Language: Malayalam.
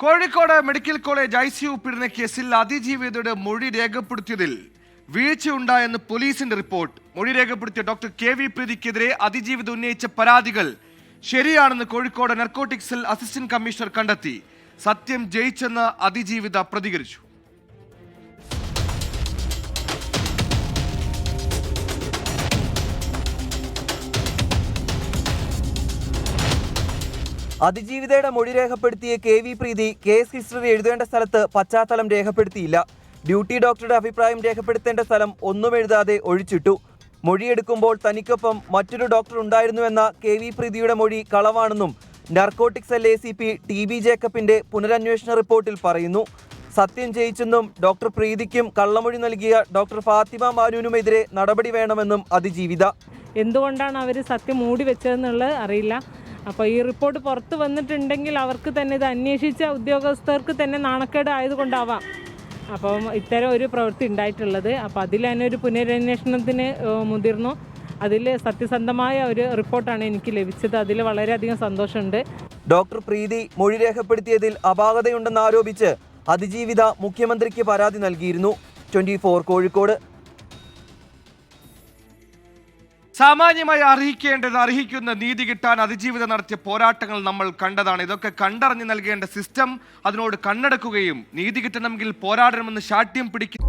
Kozhikode medical college I C U പീഡന കേസിൽ അതിജീവിതയുടെ മൊഴി രേഖപ്പെടുത്തിയതിൽ വീഴ്ചയുണ്ടായെന്ന് പോലീസിന്റെ റിപ്പോർട്ട്. മൊഴി രേഖപ്പെടുത്തിയ ഡോക്ടർ കെ വി പ്രീതിക്കെതിരെ അതിജീവിത ഉന്നയിച്ച പരാതികൾ ശരിയാണെന്ന് കോഴിക്കോട് നർക്കോട്ടിക്സിൽ അസിസ്റ്റന്റ് കമ്മീഷണർ കണ്ടെത്തി. സത്യം ജയിച്ചെന്ന് അതിജീവിത പ്രതികരിച്ചു. അതിജീവിതയുടെ മൊഴി രേഖപ്പെടുത്തിയ K V Preethi case history എഴുതേണ്ട സ്ഥലത്ത് പശ്ചാത്തലം രേഖപ്പെടുത്തിയില്ല. ഡ്യൂട്ടി ഡോക്ടറുടെ അഭിപ്രായം രേഖപ്പെടുത്തേണ്ട സ്ഥലം ഒന്നും എഴുതാതെ ഒഴിച്ചിട്ടു. മൊഴിയെടുക്കുമ്പോൾ തനിക്കൊപ്പം മറ്റൊരു ഡോക്ടർ ഉണ്ടായിരുന്നുവെന്ന കെ വി പ്രീതിയുടെ മൊഴി കളവാണെന്നും narcotics L A C P T B ജേക്കബിന്റെ പുനരന്വേഷണ റിപ്പോർട്ടിൽ പറയുന്നു. സത്യം ജയിച്ചെന്നും ഡോക്ടർ പ്രീതിക്കും കള്ളമൊഴി നൽകിയ ഡോക്ടർ ഫാത്തിമ മാനുവിനുമെതിരെ നടപടി വേണമെന്നും അതിജീവിത. എന്തുകൊണ്ടാണ് അവർ സത്യം മൂടി വെച്ചതെന്നുള്ളത് അറിയില്ല. അപ്പോൾ ഈ റിപ്പോർട്ട് പുറത്ത് വന്നിട്ടുണ്ടെങ്കിൽ അവർക്ക് തന്നെ ഇത് അന്വേഷിച്ച ഉദ്യോഗസ്ഥർക്ക് തന്നെ നാണക്കേട് ആയതുകൊണ്ടാവാം അപ്പം ഇത്തരം ഒരു പ്രവൃത്തി ഉണ്ടായിട്ടുള്ളത്. അപ്പോൾ അതിൽ തന്നെ ഒരു പുനരന്വേഷണത്തിന് മുതിർന്നു. അതിൽ സത്യസന്ധമായ ഒരു റിപ്പോർട്ടാണ് എനിക്ക് ലഭിച്ചത്. അതിൽ വളരെയധികം സന്തോഷമുണ്ട്. ഡോക്ടർ പ്രീതി മൊഴി രേഖപ്പെടുത്തിയതിൽ അപാകതയുണ്ടെന്ന് ആരോപിച്ച് അതിജീവിത മുഖ്യമന്ത്രിക്ക് പരാതി നൽകിയിരുന്നു. ട്വന്റി കോഴിക്കോട്. സാമാന്യമായി അർഹിക്കേണ്ടത് അർഹിക്കുന്ന നീതി കിട്ടാൻ അതിജീവിതം നടത്തിയ പോരാട്ടങ്ങൾ നമ്മൾ കണ്ടതാണ്. ഇതൊക്കെ കണ്ടറിഞ്ഞ് നൽകേണ്ട സിസ്റ്റം അതിനോട് കണ്ണടക്കുകയും നീതി കിട്ടണമെങ്കിൽ പോരാടണമെന്ന് ശാഠ്യം പിടിക്കും